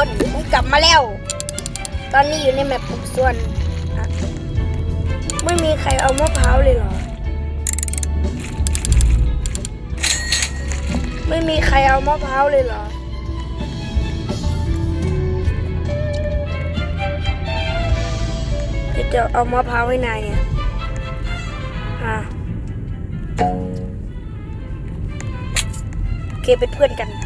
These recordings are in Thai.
คนผมกลับมาแล้ว ตอนนี้อยู่ในแมปปุกส่วน ไม่มีใครเอามะพร้าวเลยเหรอ ไม่มีใครเอามะพร้าวเลยเหรอจะเอามะพร้าวให้นายเนี่ยอะโอเคเป็นเพื่อนกัน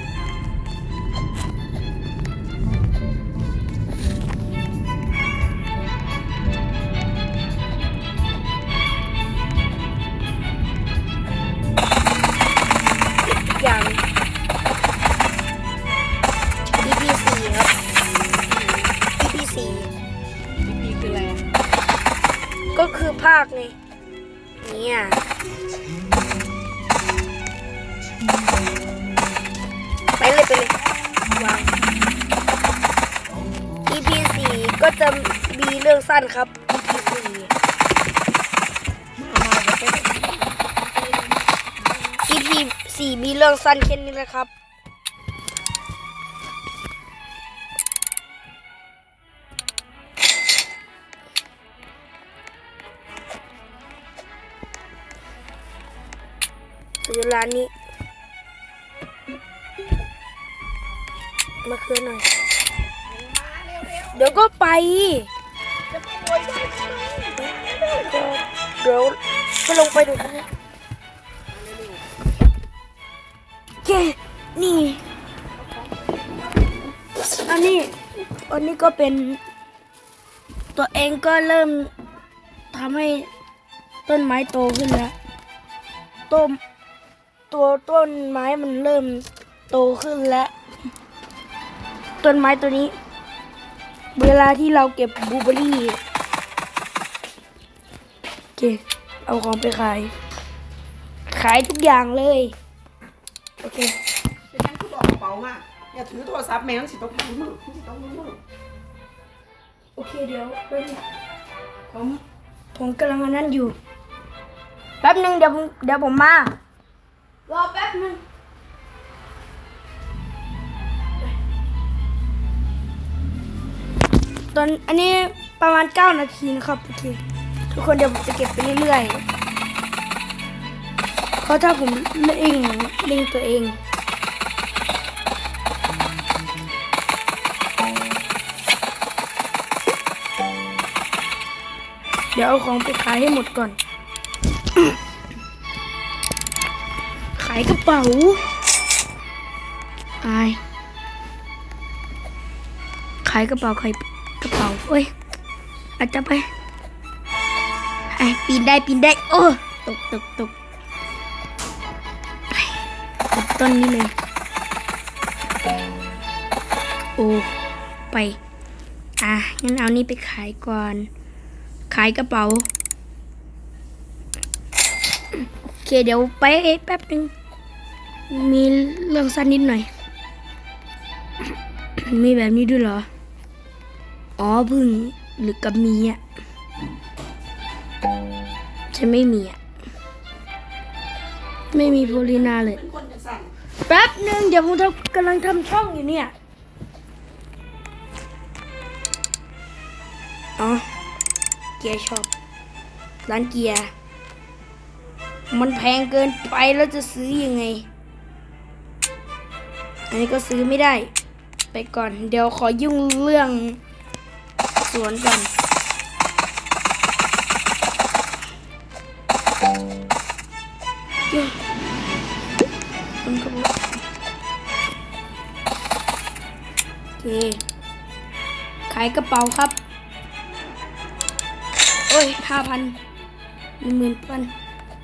ก็คือภาคไงเนี่ยไปเลยไปเลยวาง EP สี่ก็จะมีเรื่องสั้นครับ EP สี่ EP สี่มีเรื่องสั้นแค่นี้นะครับ ถึงเวลานี้ มาคืนหน่อย เดี๋ยวก็ไปจะขโมยได้ไหมเดี๋ยวก็ลงไปดูนะเจนี่ อันนี้ อันนี้ก็เป็น ตัวเองก็เริ่มทำให้ต้นไม้โตขึ้นแล้วต้น ตัวต้นไม้มันเริ่มโตขึ้นแล้วต้นไม้ตัวนี้ เวลาที่เราเก็บบลูเบอร์รี่โอเคเอาของไปขาย ขายทุกอย่างเลย โอเคเป็นยังคือบอกกระเป๋ามาอย่าถือโทรศัพท์แม่งสิต้องมือมือสิต้องมือมือโอเคเดี๋ยวแป๊บนึงผมผมกำลังอันนั้นอยู่ แป๊บนึงเดี๋ยวผมเดี๋ยวผมมา รอแป๊บนึงตอนอันนี้ประมาณ 9 นาทีนะครับโอเคทุกคนเดี๋ยวผมจะเก็บไปเรื่อยๆเพราะถ้าผมเล่งเล่งตัวเองเดี๋ยวเอาของไปขายให้หมดก่อนายกระเป๋าอายขายกระเป๋าขายกระเป๋าเอ้ยอาจจะไปไอ้ปีนได้ปีนได้ โอ้ตกตกตกไปตกต้นนี้เลย โอ้ไป อะงั้นเอานี่ไปขายก่อน ขายกระเป๋า โอเคเดี๋ยวไปแป๊บนึง มีเรื่องสั้นนิดหน่อย มีแบบนี้ด้วยเหรอ อ๋อพึ่งหรือกับมีอะฉันไม่มีอะ ไม่มีโพลีนาเลย แป๊บหนึ่งเดี๋ยวผมทำกำลังทำช่องอยู่เนี่ย อ๋อ เกียร์ช็อปร้านเกียร์ มันแพงเกินไปแล้วจะซื้อยังไง อันนี้ก็ซื้อไม่ได้ ไปก่อน เดี๋ยวขอยุ่งเรื่องสวนก่อนยุ่งมันก็บอกโอเค ขายกระเป๋าครับ โอ้ยห้าพันหนึ่งหมื่นพัน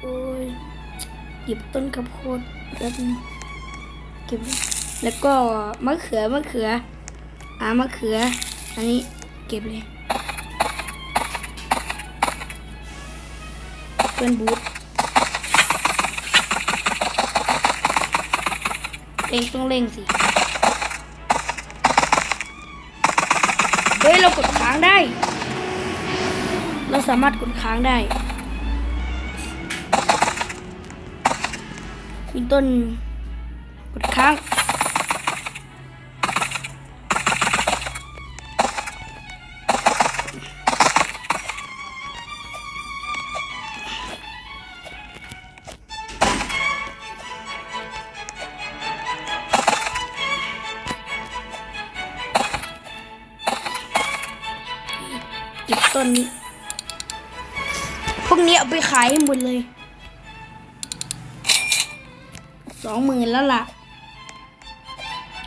โอ้ยหยิบต้นข้าวโพดแป๊บนึงเก็บ แล้วก็มะเขือมะเขืออ่ามะเขือ อันนี้เก็บเลยเป็นบูทเร่งต้องเร่งสิ เฮ้ย เรากดค้างได้ เราสามารถกดค้างได้ มีต้น กดค้าง ต้นนี้พวกนี้เอาไปขายให้หมดเลยสองหมื่นแล้วล่ะ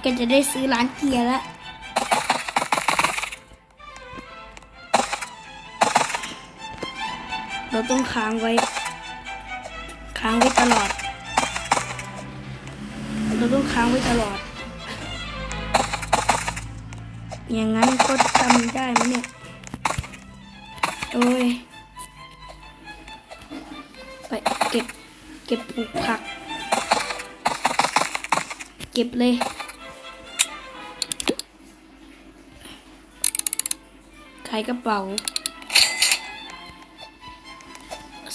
ก็จะได้ซื้อร้านเกียร์แล้วเราต้องค้างไว้ ค้างไว้ตลอด เราต้องค้างไว้ตลอด อย่างนั้นก็ทำได้ไหมเนี่ย โอ้ย ไปเก็บ เก็บปลูกผัก เก็บเลย ขายกระเป๋า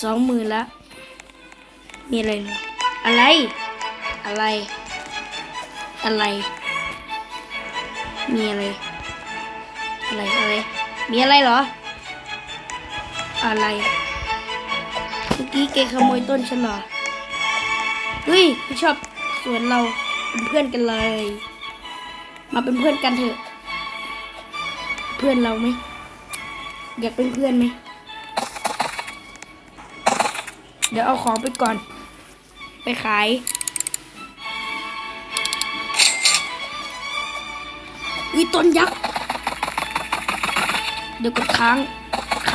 สองหมื่นละ มีอะไรเหรออะไร อะไร อะไร มีอะไร อะไร อะไร มีอะไรเหรอ อะไรเมื่อกี้แกขโมยต้นฉันเหรอเฮ้ยไม่ชอบสวนเราเป็นเพื่อนกันเลย มาเป็นเพื่อนกันเถอะ เพื่อนเราไหมอยากเป็นเพื่อนไหมเดี๋ยวเอาของไปก่อน ไปขายวิต้นยักษ์ เดี๋ยวกดค้าง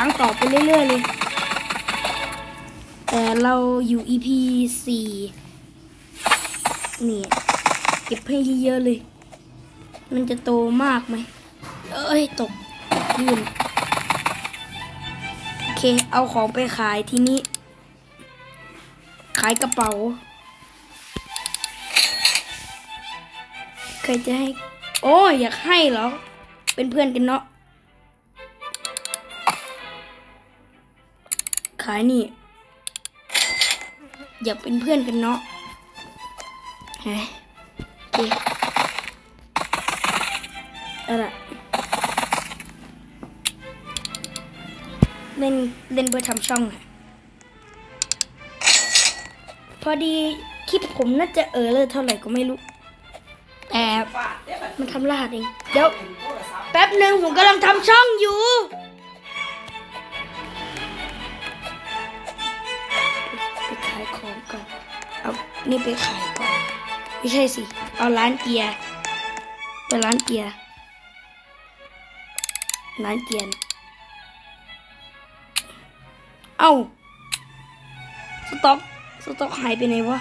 ค้งต่อไปเรื่อย ๆ เลย แต่เราอยู่ EP สี่นี่ เก็บให้เยอะๆเลย มันจะโตมากไหม เอ้ย ตกยืนโอเค เอาของไปขายทีนี้ ขายกระเป๋าเคยจะให้ โอ้ยอยากให้เหรอ เป็นเพื่อนกันเนาะายนี่ อยากเป็นเพื่อนกันเนาะเฮ้ยโอเคอาละเล่นเล่นเพื่อทำช่องอะพอดีคลิปผมน่าจะเออเลยเท่าไหร่ก็ไม่รู้ แต่ฝาดได้แบมันทำรหัสเอง เดี๋ยว แป๊บหนึ่งผมกำลังทำช่องอยู่ ขายของก่อน เอานี่ไปขายก่อน ไม่ใช่สิ เอาร้านเกียร์ไปร้านเกียร์ร้านเกียร์เอ้าสต็อกสต็อกหายไปไหนวะ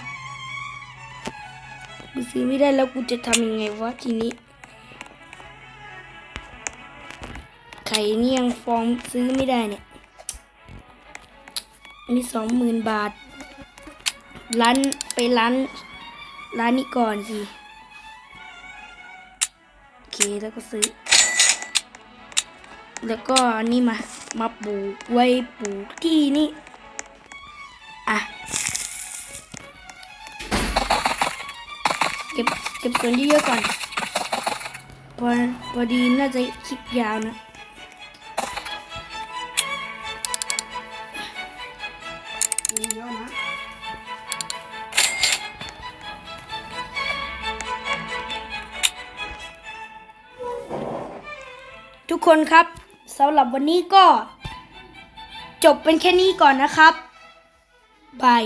กูซื้อไม่ได้แล้วกูจะทำยังไงวะทีนี้ ไข่นี่ยังฟองซื้อไม่ได้เนี่ยอันนี้สองหมื่นบาท ร้านไปร้านร้านนี้ก่อนสิ โอเคแล้วก็ซื้อ แล้วก็นี่มา มาปลูกไว้ปลูกที่นี่ อะ เก็บเก็บส่วนเยอะๆก่อน พอพอดีน่าจะคลิปยาวนะมีเยอะนะ ทุกคนครับสำหรับวันนี้ก็ จบเป็นแค่นี้ก่อนนะครับบาย